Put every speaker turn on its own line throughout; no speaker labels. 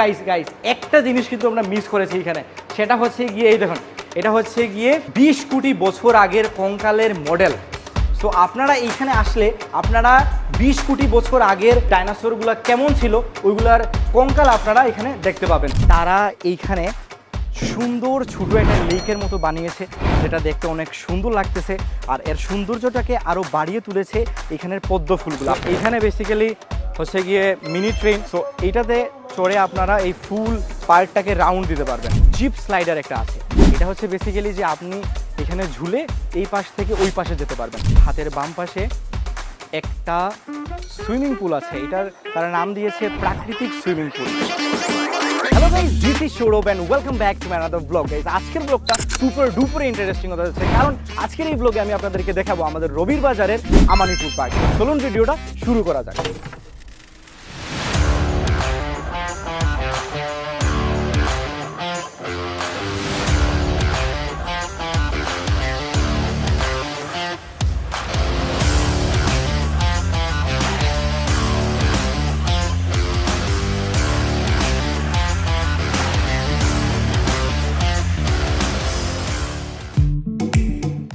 Guys guys একটা জিনিস কিন্তু আমরা মিস করেছি এখানে। সেটা হচ্ছে গিয়ে, এই দেখুন, এটা হচ্ছে গিয়ে বিশ কোটি বছর আগের কঙ্কালের মডেল সো আপনারা এইখানে আসলে আপনারা বিশ কোটি বছর আগের ডাইনোসরগুলো কেমন ছিল, ওইগুলার কঙ্কাল আপনারা এখানে দেখতে পাবেন। তারা এইখানে সুন্দর ছোটো একটা লেকের মতো বানিয়েছে, যেটা দেখতে অনেক সুন্দর লাগতেছে, আর এর সৌন্দর্যটাকে আরও বাড়িয়ে তুলেছে এখানের পদ্ম ফুলগুলো। এইখানে বেসিক্যালি হচ্ছে গিয়ে মিনি ট্রেন সো এইটাতে চড়ে আপনারা এই ফুল পার্কটাকে রাউন্ড দিতে পারবেন। জিপ স্লাইডার একটা আছে। এটা হচ্ছে বেসিক্যালি যে আপনি এখানে ঝুলে এই পাশ থেকে ওই পাশে যেতে পারবেন। হাতের বাম পাশে একটা সুইমিং পুল আছে। এটার তারা নাম দিয়েছে প্রাকৃতিক swimming pool back another vlog আজকের ব্লগটা সুপার ডুপার ইন্টারেস্টিং হতে কারণ আজকের এই ব্লগে আমি আপনাদেরকে দেখাবো আমাদের রবির বাজারের আমানিপুর পার্ক চলুন ভিডিওটা শুরু করা যাক।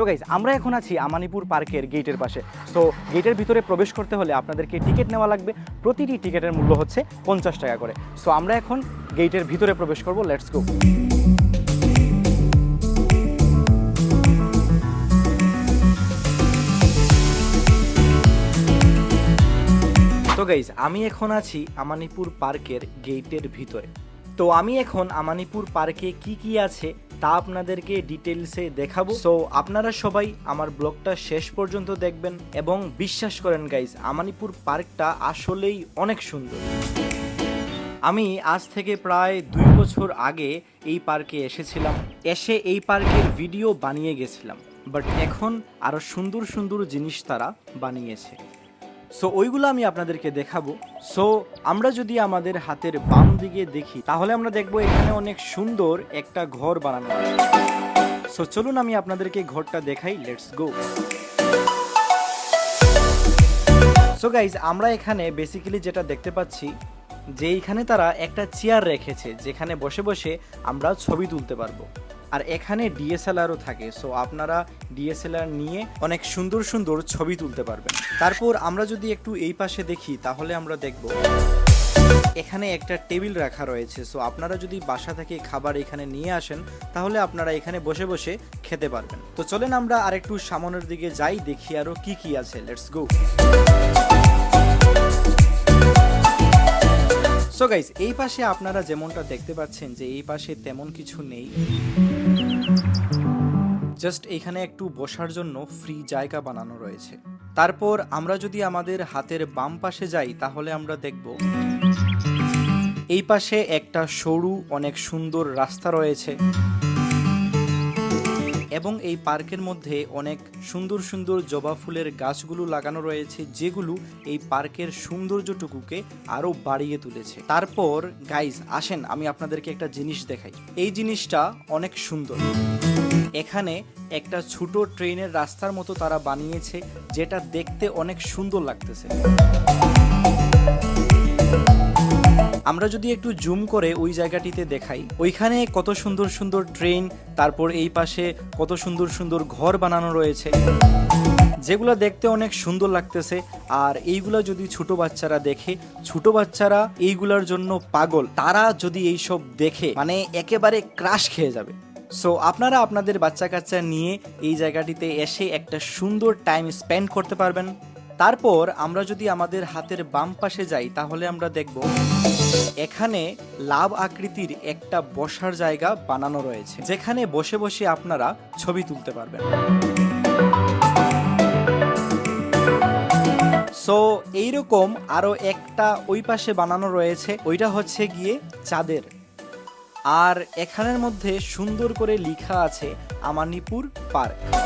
গাইজ আমরা এখন আছি আমানিপুর পার্কের গেটের পাশে। সো গেটের ভিতরে প্রবেশ করতে হলে আপনাদেরকে টিকিট নেওয়া লাগবে। প্রতিটি টিকিটের মূল্য হচ্ছে পঞ্চাশ টাকা করে। সো আমরা এখন গেটের ভিতরে প্রবেশ করব। লেটস গো তো গাইজ আমি এখন আছি আমানিপুর পার্কের গেটের ভিতরে। তো আমি এখন আমানিপুর পার্কে কি কি আছে তা আপনাদেরকে ডিটেলসে দেখাবো। সো আপনারা সবাই আমার ব্লগটা শেষ পর্যন্ত দেখবেন এবং বিশ্বাস করেন গাইজ আমানিপুর পার্কটা আসলেই অনেক সুন্দর। আমি আজ থেকে প্রায় দুই বছর আগে এই পার্কে এসেছিলাম, এসে এই পার্কের ভিডিও বানিয়ে গেছিলাম। বাট এখন আরও সুন্দর সুন্দর জিনিস তারা বানিয়েছে। সো ওইগুলো আমি আপনাদেরকে দেখাবো। সো আমরা যদি আমাদের হাতের বাম দিকে দেখি, তাহলে আমরা দেখব এখানে অনেক সুন্দর একটা ঘর বানানো সো চলুন আমি আপনাদেরকে ঘরটা দেখাই লেটস গো সো গাইজ আমরা এখানে বেসিক্যালি যেটা দেখতে পাচ্ছি, যে এইখানে তারা একটা চেয়ার রেখেছে, যেখানে বসে বসে আমরা ছবি তুলতে পারব। আর এখানে ডিএসএলআরও থাকে সো আপনারা ডিএসএলআর নিয়ে অনেক সুন্দর সুন্দর ছবি তুলতে পারবেন। তারপর আমরা যদি একটু এই পাশে দেখি, তাহলে আমরা দেখব। এখানে একটা টেবিল রাখা রয়েছে সো আপনারা যদি বাসা থেকে খাবার এখানে নিয়ে আসেন, তাহলে আপনারা এখানে বসে বসে খেতে পারবেন। তো চলেন আমরা আরেকটু সামনের দিকে যাই, দেখি আরও কি কি আছে লেটস গো সো গাইজ এই পাশে আপনারা যেমনটা দেখতে পাচ্ছেন যে এই পাশে তেমন কিছু নেই। জাস্ট এখানে একটু বসার জন্য ফ্রি জায়গা বানানো রয়েছে। তারপর আমরা যদি আমাদের হাতের বাম পাশে যাই, তাহলে আমরা দেখব এই পাশে একটা সরু, অনেক সুন্দর রাস্তা রয়েছে। এবং এই পার্কের মধ্যে অনেক সুন্দর সুন্দর জবা ফুলের গাছগুলো লাগানো রয়েছে, যেগুলো এই পার্কের সৌন্দর্যটুকুকে আরও বাড়িয়ে তুলেছে। তারপর গাইজ আসেন, আমি আপনাদেরকে একটা জিনিস দেখাই। এই জিনিসটা অনেক সুন্দর। এখানে একটা ছোট ট্রেনের রাস্তার মতো তারা বানিয়েছে, যেটা দেখতে অনেক সুন্দর লাগতেছে। আমরা যদি একটু জুম করে ওই জায়গাটিতে দেখাই, ওইখানে কত সুন্দর সুন্দর ট্রেন তারপর এই পাশে কত সুন্দর সুন্দর ঘর বানানো রয়েছে। যেগুলো দেখতে অনেক সুন্দর লাগতেছে, আর এইগুলো যদি ছোট বাচ্চারা দেখে, ছোট বাচ্চারা এইগুলার জন্য পাগল। তারা যদি এইসব দেখে মানে একেবারে ক্রাশ খেয়ে যাবে। সো আপনারা আপনাদের বাচ্চা কাচ্চা নিয়ে এই জায়গাটিতে এসে একটা সুন্দর টাইম স্পেন্ড করতে পারবেন। তারপর আমরা যদি আমাদের হাতের বাম পাশে যাই, তাহলে আমরা দেখব এখানে লাভ আকৃতির একটা বসার জায়গা বানানো রয়েছে, যেখানে বসে বসে আপনারা ছবি তুলতে পারবেন। সো এইরকম আরও একটা ওই পাশে বানানো রয়েছে, ওইটা হচ্ছে গিয়ে চাঁদের। আর এখানের মধ্যে সুন্দর করে লিখা আছে, আমানিপুর পার্ক।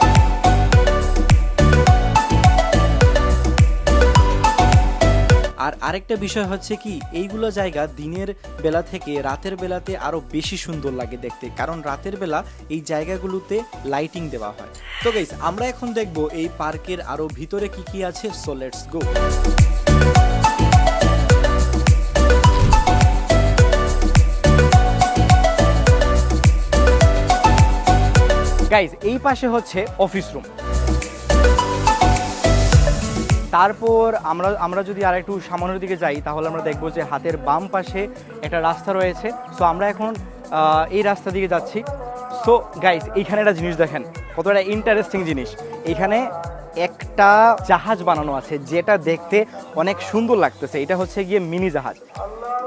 আর আরেকটা বিষয় হচ্ছে কি, এইগুলো জায়গা দিনের বেলা থেকে রাতের বেলাতে আরও বেশি সুন্দর লাগে দেখতে। কারণ রাতের বেলা এই জায়গাগুলোতে লাইটিং দেওয়া হয়। তো গাইস আমরা এখন দেখব এই পার্কের আরও ভিতরে কি কি আছে। সো লেটস গো গাইস এই পাশে হচ্ছে অফিস রুম তারপর আমরা আমরা যদি আর একটু সামনের দিকে যাই, তাহলে আমরা দেখব যে হাতের বাম পাশে একটা রাস্তা রয়েছে। সো আমরা এখন এই রাস্তা দিকে যাচ্ছি। সো গাইস এইখানে একটা জিনিস দেখেন, কতটা ইন্টারেস্টিং জিনিস। এখানে একটা জাহাজ বানানো আছে, যেটা দেখতে অনেক সুন্দর লাগতেছে। এটা হচ্ছে গিয়ে মিনি জাহাজ।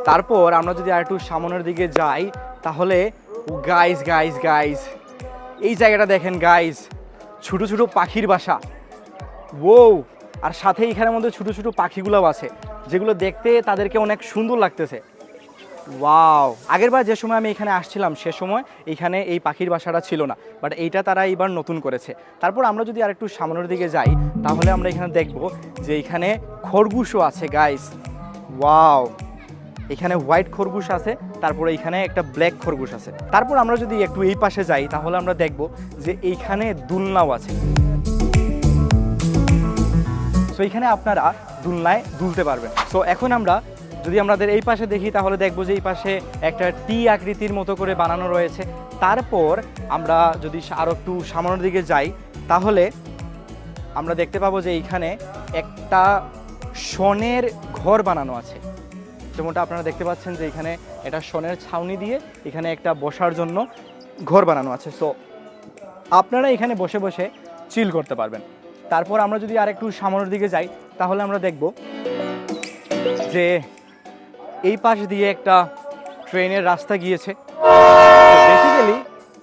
তারপর আমরা যদি আর একটু সামনের দিকে যাই, তাহলে গাইস গাইস গাইস এই জায়গাটা দেখেন গাইস ছোটো ছোটো পাখির বাসা। ও আর সাথে এখানের মধ্যে ছোট ছোট পাখিগুলোও আছে, যেগুলো দেখতে তাদেরকে অনেক সুন্দর লাগতেছে। ওয়াও! আগেরবার যে সময় আমি এখানে আসছিলাম, সে সময় এখানে এই পাখির বাসাটা ছিল না বাট এইটা তারা এইবার নতুন করেছে। তারপর আমরা যদি আরেকটু সামনের দিকে যাই, তাহলে আমরা এখানে দেখব যে এখানে খরগোশও আছে গাইস ওয়াও! এখানে হোয়াইট খরগোশ আছে, তারপরে এখানে একটা ব্ল্যাক খরগোশ আছে। তারপর আমরা যদি একটু এই পাশে যাই, তাহলে আমরা দেখব যে এইখানে দুলনাও আছে। সো এখানে আপনারা দুলনায় দুলতে পারবেন। সো এখন আমরা যদি আমাদের এই পাশে দেখি, তাহলে দেখব যে এই পাশে একটা টি আকৃতির মতো করে বানানো রয়েছে। তারপর আমরা যদি আরও একটু সামনের দিকে যাই, তাহলে আমরা দেখতে পাবো যে এইখানে একটা সনের ঘর বানানো আছে। যেমনটা আপনারা দেখতে পাচ্ছেন যে এখানে এটা সনের ছাউনি দিয়ে এখানে একটা বসার জন্য ঘর বানানো আছে। সো আপনারা এখানে বসে বসে চিল করতে পারবেন। তারপর আমরা যদি আর একটু সামনের দিকে যাই, তাহলে আমরা দেখব যে এই পাশ দিয়ে একটা ট্রেনের রাস্তা গিয়েছে। বেসিক্যালি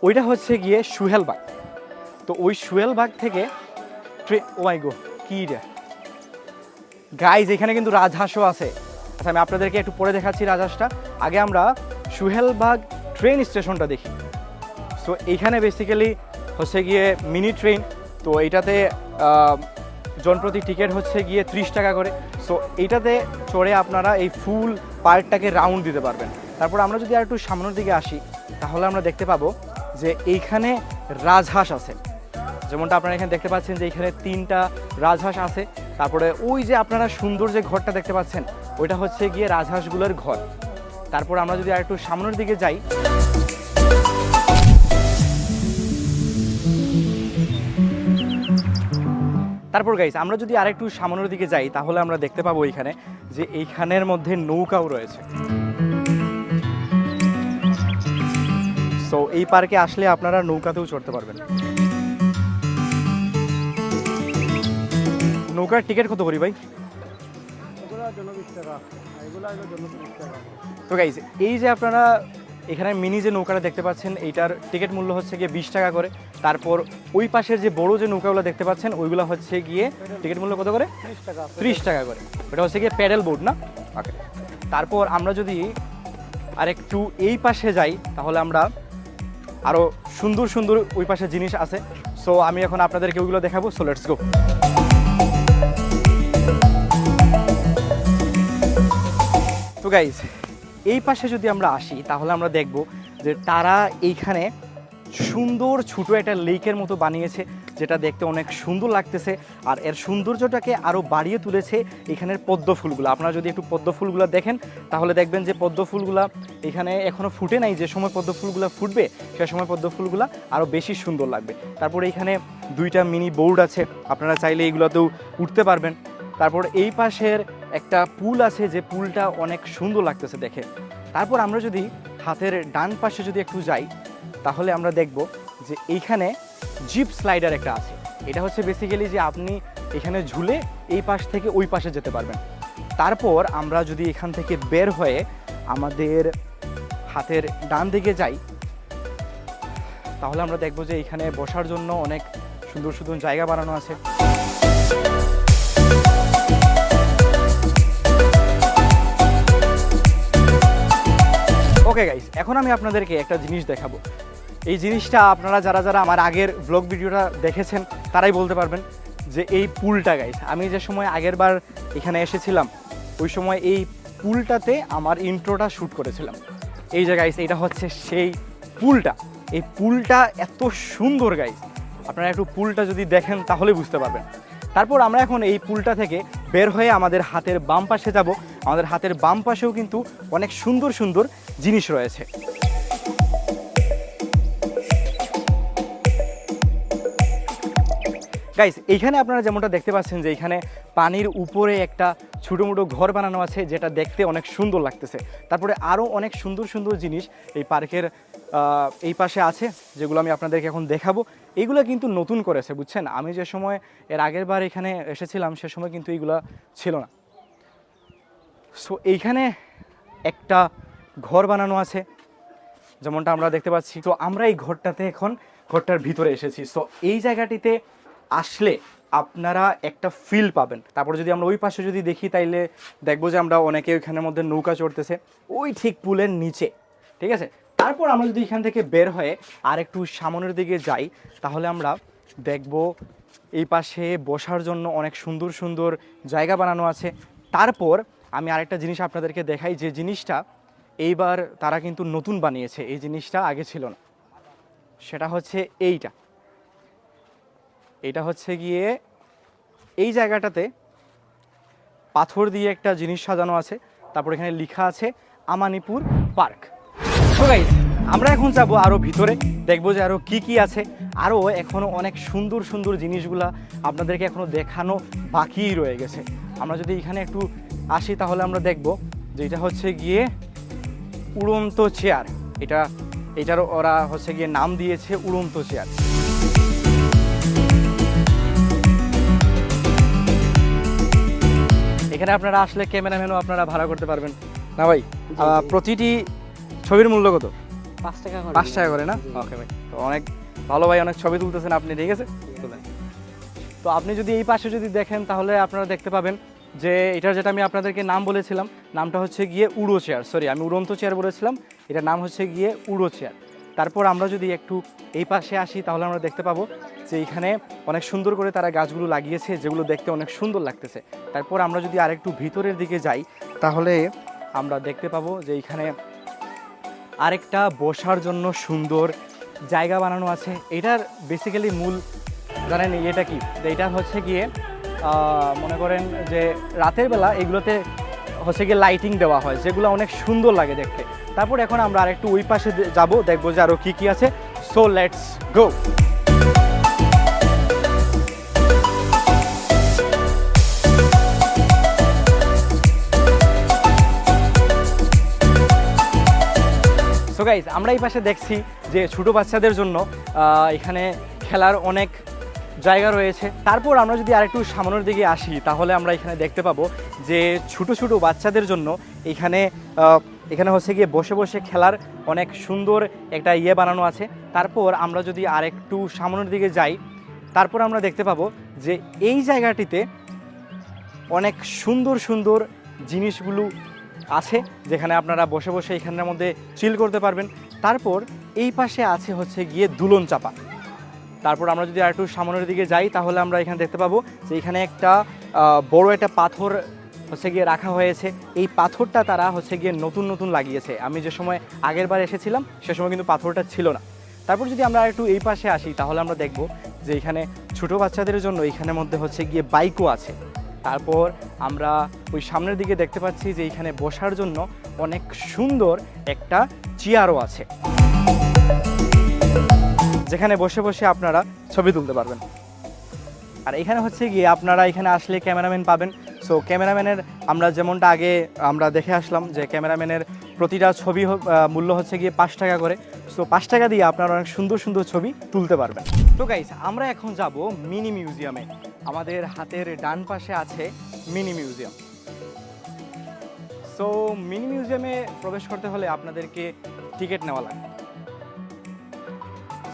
ওইটা হচ্ছে গিয়ে সুহেলবাগ। তো ওই সুহেলবাগ থেকে ট্রেন ও মাই গো, কী রে? গাইজ এখানে কিন্তু রাজহাঁসও আছে। আচ্ছা আমি আপনাদেরকে একটু পরে দেখাচ্ছি রাজহাঁসটা। আগে আমরা সুহেলবাগ ট্রেন স্টেশনটা দেখি। সো এইখানে বেসিক্যালি হচ্ছে গিয়ে মিনি ট্রেন তো এইটাতে আহ, জনপ্রতি টিকিট হচ্ছে গিয়ে ত্রিশ টাকা করে। সো এইটাতে চড়ে আপনারা এই ফুল পার্কটাকে রাউন্ড দিতে পারবেন। তারপর আমরা যদি আর একটু সামনের দিকে আসি তাহলে আমরা দেখতে পাবো যে এইখানে রাজহাঁস আছে। যেমনটা আপনারা এখানে দেখতে পাচ্ছেন যে এখানে তিনটা রাজহাঁস আছে। তারপরে ওই যে আপনারা সুন্দর যে ঘরটা দেখতে পাচ্ছেন ওইটা হচ্ছে গিয়ে রাজহাঁসগুলোর ঘর। তারপর আমরা যদি আর একটু সামনের দিকে যাই তারপর গাইস আমরা যদি আরেকটু সামনের দিকে যাই তাহলে আমরা দেখতে পাবো এইখানে যে এইখানের মধ্যে নৌকাও রয়েছে। সো এই পার্কে আসলে আপনারা নৌকাতেও চড়তে পারবেন। নৌকার টিকিট কত করি ভাই? তো গাইস এই যে আপনারা এখানে মিনি যে নৌকাটা দেখতে পাচ্ছেন এইটার টিকিট মূল্য হচ্ছে গিয়ে বিশ টাকা করে। তারপর ওই পাশের যে বড় যে নৌকাগুলো দেখতে পাচ্ছেন ওইগুলো হচ্ছে গিয়ে টিকিট মূল্য কত করে? ত্রিশ টাকা করে। ওটা হচ্ছে গিয়ে প্যাডেল বোর্ড না? ওকে। তারপর আমরা যদি আরেকটু এই পাশে যাই তাহলে আমরা আরও সুন্দর সুন্দর ওই পাশে জিনিস আছে। সো আমি এখন আপনাদেরকে ওইগুলো দেখাবো। সো লেটস গো তো গাইজ এই পাশে যদি আমরা আসি, তাহলে আমরা দেখব যে তারা এইখানে সুন্দর ছোট একটা লেকের মতো বানিয়েছে, যেটা দেখতে অনেক সুন্দর লাগতেছে। আর এর সৌন্দর্যটাকে আরও বাড়িয়ে তুলেছে এখানের পদ্ম ফুলগুলো। আপনারা যদি একটু পদ্ম ফুলগুলো দেখেন, তাহলে দেখবেন যে পদ্ম ফুলগুলো এখানে এখনও ফুটে নাই। যে সময় পদ্ম ফুলগুলো ফুটবে, সে সময় পদ্ম ফুলগুলো আরও বেশি সুন্দর লাগবে। তারপরে এখানে দুইটা মিনি বোর্ড আছে। আপনারা চাইলে এইগুলোতেও উঠতে পারবেন। তারপর এই পাশের একটা পুল আছে যে পুলটা অনেক সুন্দর লাগতেছে দেখে। তারপর আমরা যদি হাতের ডান পাশে যদি একটু যাই, তাহলে আমরা দেখব যে এইখানে জিপ স্লাইডার একটা আছে। এটা হচ্ছে বেসিক্যালি যে আপনি এখানে ঝুলে এই পাশ থেকে ওই পাশে যেতে পারবেন। তারপর আমরা যদি এখান থেকে বের হয়ে আমাদের হাতের ডান দিকে যাই, তাহলে আমরা দেখব যে এখানে বসার জন্য অনেক সুন্দর সুন্দর জায়গা বানানো আছে। ওকে গাইস এখন আমি আপনাদেরকে একটা জিনিস দেখাবো। এই জিনিসটা আপনারা যারা যারা আমার আগের ব্লগ ভিডিওটা দেখেছেন, তারাই বলতে পারবেন যে এই পুলটা গাইস আমি যে সময় আগের বার এখানে এসেছিলাম, ওই সময় এই পুলটাতে আমার ইন্ট্রোটা শ্যুট করেছিলাম। এই যে গাইস এটা হচ্ছে সেই পুলটা। এই পুলটা এত সুন্দর গাইস আপনারা একটু পুলটা যদি দেখেন, তাহলে বুঝতে পারবেন। তারপর আমরা এখন এই পুলটা থেকে বের হয়ে আমাদের হাতের বাম পাশে যাব। আমাদের হাতের বাম পাশেও কিন্তু অনেক সুন্দর সুন্দর জিনিস রয়েছে। গাইস এইখানে আপনারা যেমনটা দেখতে পাচ্ছেন যে এখানে পানির উপরে একটা ছোটো মোটো ঘর বানানো আছে, যেটা দেখতে অনেক সুন্দর লাগতেছে। তারপরে আরও অনেক সুন্দর সুন্দর জিনিস এই পার্কের এই পাশে আছে, যেগুলো আমি আপনাদেরকে এখন দেখাবো। এইগুলো কিন্তু নতুন করেছে, বুঝছেন? আমি যে সময়, এর আগের বার এখানে এসেছিলাম, সে সময় কিন্তু এইগুলো ছিল না। সো এইখানে একটা ঘর বানানো আছে, যেমনটা আমরা দেখতে পাচ্ছি। তো আমরা এই ঘরটাতে এখন, ঘরটার ভিতরে এসেছি। সো এই জায়গাটিতে আসলে আপনারা একটা ফিল পাবেন। তারপর যদি আমরা ওই পাশে যদি দেখি, তাইলে দেখব যে আমরা অনেকে ওইখানের মধ্যে নৌকা চড়তেছে। ওই ঠিক পুলের নিচে, ঠিক আছে? তারপর আমরা যদি এখান থেকে বের হয়ে আর একটু সামনের দিকে যাই, তাহলে আমরা দেখব এই পাশে বসার জন্য অনেক সুন্দর সুন্দর জায়গা বানানো আছে। তারপর আমি আরেকটা জিনিস আপনাদেরকে দেখাই, যে জিনিসটা এইবার তারা কিন্তু নতুন বানিয়েছে, এই জিনিসটা আগে ছিল না। সেটা হচ্ছে এইটা। এটা হচ্ছে গিয়ে এই জায়গাটাতে পাথর দিয়ে একটা জিনিস সাজানো আছে। তারপর এখানে লেখা আছে, আমানিপুর পার্ক। তো গাইজ আমরা এখন যাব আরও ভিতরে। দেখব যে আরও কি কি আছে। আরও এখনও অনেক সুন্দর সুন্দর জিনিসগুলা আপনাদেরকে এখনও দেখানো বাকিই রয়ে গেছে। আমরা যদি এখানে একটু আসি তাহলে আমরা দেখব যে এটা হচ্ছে গিয়ে উড়ন্ত চেয়ার। এটা এটার ওরা হচ্ছে গিয়ে নাম দিয়েছে উড়ন্ত চেয়ার। এখানে আপনারা আসলে ক্যামেরাম্যানও আপনারা ভাড়া করতে পারবেন। না ভাই প্রতিটি ছবির মূল্য কত?
পাঁচ টাকা করে।
পাঁচ টাকা করে না? ওকে ভাই। তো অনেক ভালো ভাই অনেক ছবি তুলতেছেন আপনি ঠিক আছে? তো আপনি যদি এই পাশে যদি দেখেন তাহলে আপনারা দেখতে পাবেন যে এটার যেটা আমি আপনাদেরকে নাম বলেছিলাম নামটা হচ্ছে গিয়ে উড়ো চেয়ার। সরি আমি উড়ন্ত চেয়ার বলেছিলাম এটার নাম হচ্ছে গিয়ে উড়ো চেয়ার। তারপর আমরা যদি একটু এই পাশে আসি তাহলে আমরা দেখতে পাবো যে এখানে অনেক সুন্দর করে তারা গাছগুলো লাগিয়েছে যেগুলো দেখতে অনেক সুন্দর লাগতেছে। তারপর আমরা যদি আরেকটু ভিতরের দিকে যাই তাহলে আমরা দেখতে পাবো যে এখানে আরেকটা বসার জন্য সুন্দর জায়গা বানানো আছে। এটার বেসিক্যালি মূল, জানেন ইয়েটা কি? এটা হচ্ছে গিয়ে মনে করেন যে রাতের বেলা এগুলোতে হচ্ছে গিয়ে লাইটিং দেওয়া হয়, যেগুলো অনেক সুন্দর লাগে দেখতে। তারপর এখন আমরা আরেকটু ওই পাশে যাব, দেখব যে আরও কী কী আছে। So let's go so guys আমরা এই পাশে দেখছি যে ছোটো বাচ্চাদের জন্য এখানে খেলার অনেক জায়গা রয়েছে। তারপর আমরা যদি আরেকটু সামনের দিকে আসি, তাহলে আমরা এখানে দেখতে পাবো যে ছোট ছোট বাচ্চাদের জন্য এখানে এখানে হচ্ছে গিয়ে বসে বসে খেলার অনেক সুন্দর একটা ইয়ে বানানো আছে। তারপর আমরা যদি আরেকটু সামনের দিকে যাই, তারপর আমরা দেখতে পাবো যে এই জায়গাটিতে অনেক সুন্দর সুন্দর জিনিসগুলো আছে, যেখানে আপনারা বসে বসে এখানের মধ্যে চিল করতে পারবেন। তারপর এই পাশে আছে হচ্ছে গিয়ে দুলন চাপা। তারপর আমরা যদি আর একটু সামনের দিকে যাই, তাহলে আমরা এখানে দেখতে পাবো যে এখানে একটা বড় একটা পাথর হচ্ছে গিয়ে রাখা হয়েছে। এই পাথরটা তারা হচ্ছে গিয়ে নতুন নতুন লাগিয়েছে। আমি যে সময় আগের বার এসেছিলাম, সে সময় কিন্তু পাথরটা ছিল না। তারপর যদি আমরা একটু এই পাশে আসি, তাহলে আমরা দেখব যে এখানে ছোটো বাচ্চাদের জন্য এখানের মধ্যে হচ্ছে গিয়ে বাইকও আছে। তারপর আমরা ওই সামনের দিকে দেখতে পাচ্ছি যে এখানে বসার জন্য অনেক সুন্দর একটা চেয়ারও আছে। যেখানে বসে বসে আপনারা ছবি তুলতে পারবেন। আর এখানে হচ্ছে গিয়ে আপনারা এখানে আসলে ক্যামেরাম্যান পাবেন। সো ক্যামেরাম্যানের আমরা যেমনটা আগে আমরা দেখে আসলাম যে ক্যামেরাম্যানের প্রতিটা ছবি মূল্য হচ্ছে গিয়ে পাঁচ টাকা করে। সো পাঁচ টাকা দিয়ে আপনারা অনেক সুন্দর সুন্দর ছবি তুলতে পারবেন। তো গাইস আমরা এখন যাব মিনি মিউজিয়ামে। আমাদের হাতের ডান পাশে আছে মিনি মিউজিয়াম। সো মিনি মিউজিয়ামে প্রবেশ করতে হলে আপনাদেরকে টিকিট নেওয়া লাগবে।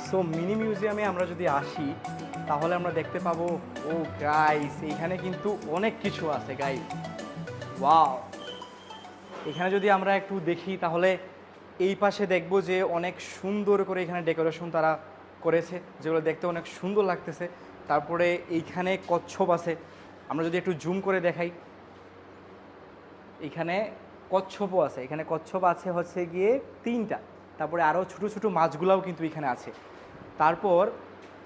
সো মিনি মিউজিয়ামে আমরা যদি আসি, তাহলে আমরা দেখতে পাবো, ও গাইস এখানে কিন্তু অনেক কিছু আছে গাইস ওয়াও এখানে যদি আমরা একটু দেখি, তাহলে এই পাশে দেখব যে অনেক সুন্দর করে এখানে ডেকোরেশন তারা করেছে, যেগুলো দেখতে অনেক সুন্দর লাগতেছে। তারপরে এইখানে কচ্ছপ আছে। আমরা যদি একটু জুম করে দেখাই। এখানে কচ্ছপও আছে। এখানে কচ্ছপ আছে হচ্ছে গিয়ে তিনটা। তারপরে আরও ছোটো ছোটো মাছগুলাও কিন্তু এখানে আছে। তারপর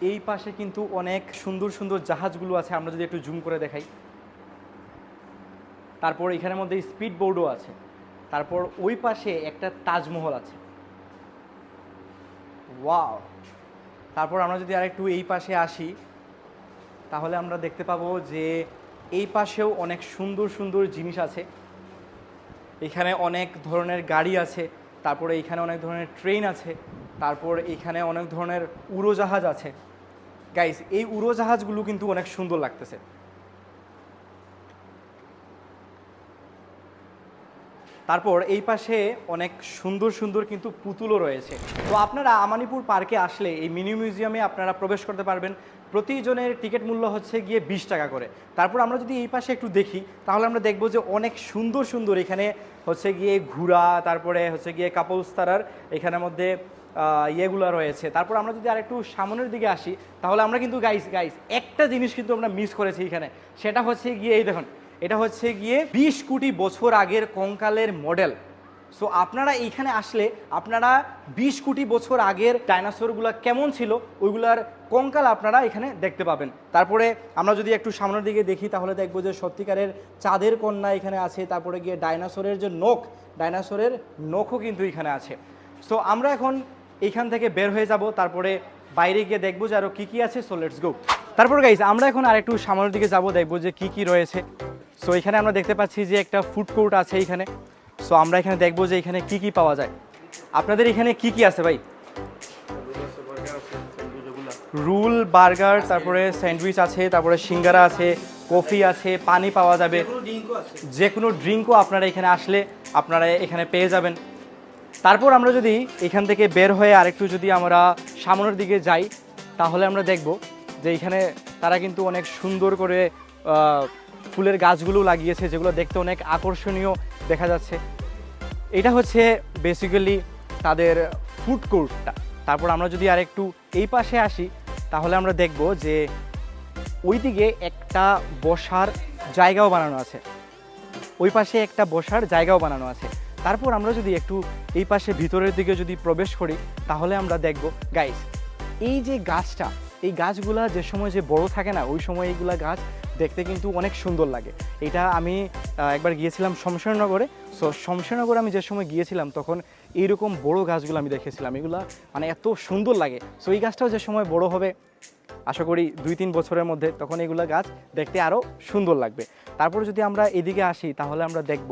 এই পাশে কিন্তু অনেক সুন্দর সুন্দর জাহাজগুলো আছে। আমরা যদি একটু জুম করে দেখাই। তারপর এখানের মধ্যে স্পিড বোর্ডও আছে। তারপর ওই পাশে একটা তাজমহল আছে। ওয়াও তারপর আমরা যদি আরেকটু এই পাশে আসি তাহলে আমরা দেখতে পাবো যে এই পাশেও অনেক সুন্দর সুন্দর জিনিস আছে। এখানে অনেক ধরনের গাড়ি আছে, তারপরে এখানে অনেক ধরনের ট্রেন আছে, তারপর এখানে অনেক ধরনের উড়োজাহাজ আছে। গাইস এই উড়োজাহাজগুলো কিন্তু অনেক সুন্দর লাগতেছে। তারপর এই পাশে অনেক সুন্দর সুন্দর কিন্তু পুতুলও রয়েছে। তো আপনারা আমানিপুর পার্কে আসলে এই মিনি মিউজিয়ামে আপনারা প্রবেশ করতে পারবেন। প্রতিজনের টিকিট মূল্য হচ্ছে গিয়ে বিশ টাকা করে। তারপর আমরা যদি এই পাশে একটু দেখি, তাহলে আমরা দেখব যে অনেক সুন্দর সুন্দর এখানে হচ্ছে গিয়ে ঘোড়া, তারপরে হচ্ছে গিয়ে কাপলস্তারার এখানের মধ্যে ইয়েগুলো রয়েছে। তারপর আমরা যদি আরেকটু সামনের দিকে আসি, তাহলে আমরা কিন্তু গাইস গাইস একটা জিনিস কিন্তু আমরা মিস করেছি এখানে। সেটা হচ্ছে গিয়ে, এই দেখুন, এটা হচ্ছে গিয়ে বিশ কোটি বছর আগের কঙ্কালের মডেল সো আপনারা এইখানে আসলে আপনারা বিশ কোটি বছর আগের ডাইনোসরগুলো কেমন ছিল, ওইগুলার কঙ্কাল আপনারা এখানে দেখতে পাবেন। তারপরে আমরা যদি একটু সামনের দিকে দেখি, তাহলে দেখব যে সত্যিকারের চাঁদের কন্যা এখানে আছে, তারপরে গিয়ে ডাইনোসরের যে নখ ডাইনোসরের নখও কিন্তু এখানে আছে। সো আমরা এখন এইখান থেকে বের হয়ে যাব, তারপরে বাইরে গিয়ে দেখব যে আরও কী কী আছে। সো লেটস গো তারপর গাইজ আমরা এখন আরেকটু সামনের দিকে যাব, দেখব যে কী কী রয়েছে। সো এখানে আমরা দেখতে পাচ্ছি যে একটা ফুড কোর্ট আছে এখানে। সো আমরা এখানে দেখব যে এখানে কি কি পাওয়া যায়। আপনাদের এখানে কি কি আছে ভাই? রুল বার্গার, তারপরে স্যান্ডউইচ আছে, তারপরে সিঙ্গারা আছে, কফি আছে, পানি পাওয়া যাবে। যে কোনো ড্রিঙ্কও আপনারা এখানে আসলে আপনারা এখানে পেয়ে যাবেন। তারপর আমরা যদি এখান থেকে বের হয়ে আরেকটু যদি আমরা সামনের দিকে যাই, তাহলে আমরা দেখব যে এখানে তারা কিন্তু অনেক সুন্দর করে ফুলের গাছগুলো লাগিয়েছে, যেগুলো দেখতে অনেক আকর্ষণীয় দেখা যাচ্ছে। এটা হচ্ছে বেসিক্যালি তাদের ফুড কোর্টটা তারপর আমরা যদি আরেকটু এই পাশে আসি, তাহলে আমরা দেখব যে ওইদিকে একটা বসার জায়গাও বানানো আছে। ওই পাশে একটা বসার জায়গাও বানানো আছে। তারপর আমরা যদি একটু এই পাশে ভিতরের দিকে যদি প্রবেশ করি, তাহলে আমরা দেখব গাইস এই যে গাছটা, এই গাছগুলা যে সময় যে বড় থাকে না, ওই সময় এইগুলা গাছ দেখতে কিন্তু অনেক সুন্দর লাগে। এটা আমি একবার গিয়েছিলাম শমশেরনগরে। সো শমশেরনগরে আমি যে সময় গিয়েছিলাম, তখন এইরকম বড় গাছগুলো আমি দেখেছিলাম। এগুলা মানে এত সুন্দর লাগে। সো এই গাছটাও যে সময় বড় হবে, আশা করি দুই তিন বছরের মধ্যে তখন এগুলো গাছ দেখতে আরও সুন্দর লাগবে। তারপরে যদি আমরা এদিকে আসি, তাহলে আমরা দেখব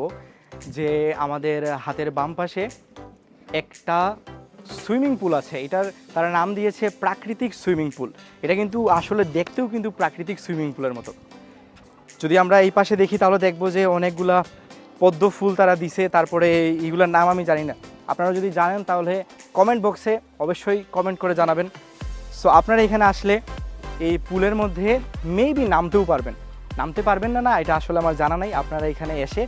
যে আমাদের হাতের বাম পাশে একটা সুইমিং পুল আছে। এটার, তারা নাম দিয়েছে প্রাকৃতিক সুইমিং পুল। এটা কিন্তু আসলে দেখতেও কিন্তু প্রাকৃতিক সুইমিং পুলের মতো। যদি আমরা এই পাশে দেখি, তাহলে দেখব যে অনেকগুলা পদ্ম ফুল তারা দিছে। তারপরে এইগুলোর নাম আমি জানি না। আপনারা যদি জানেন, তাহলে কমেন্ট বক্সে অবশ্যই কমেন্ট করে জানাবেন। সো আপনারা এখানে আসলে এই পুলের মধ্যে মেবি নামতেও পারবেন। নামতে পারবেন না না, এটা আসলে আমার জানা নাই। আপনারা এখানে এসে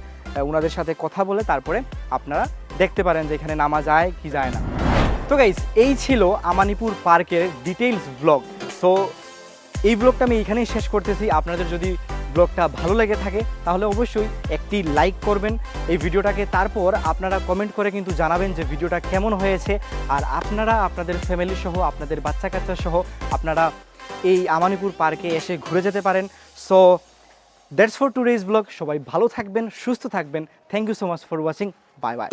ওনাদের সাথে কথা বলে তারপরে আপনারা দেখতে পারেন যে এখানে নামা যায় কি যায় না। তো গাইস এই ছিল আমানিপুর পার্কের ডিটেইলস ব্লগ সো এই ব্লগটা আমি এখানেই শেষ করতেছি। আপনাদের যদি ব্লগটা ভালো লেগে থাকে, তাহলে অবশ্যই একটি লাইক করবেন। এই ভিডিওটাকে তারপর আপনারা কমেন্ট করে কিন্তু জানাবেন যে ভিডিওটা কেমন হয়েছে। আর আপনারা, আপনাদের ফ্যামিলি সহ, আপনাদের বাচ্চা কাচ্চা সহ, আপনারা এই আমানিপুর পার্কে এসে ঘুরে যেতে পারেন। So that's for today's vlog সবাই ভালো থাকবেন, সুস্থ থাকবেন। Thank you so much for watching bye bye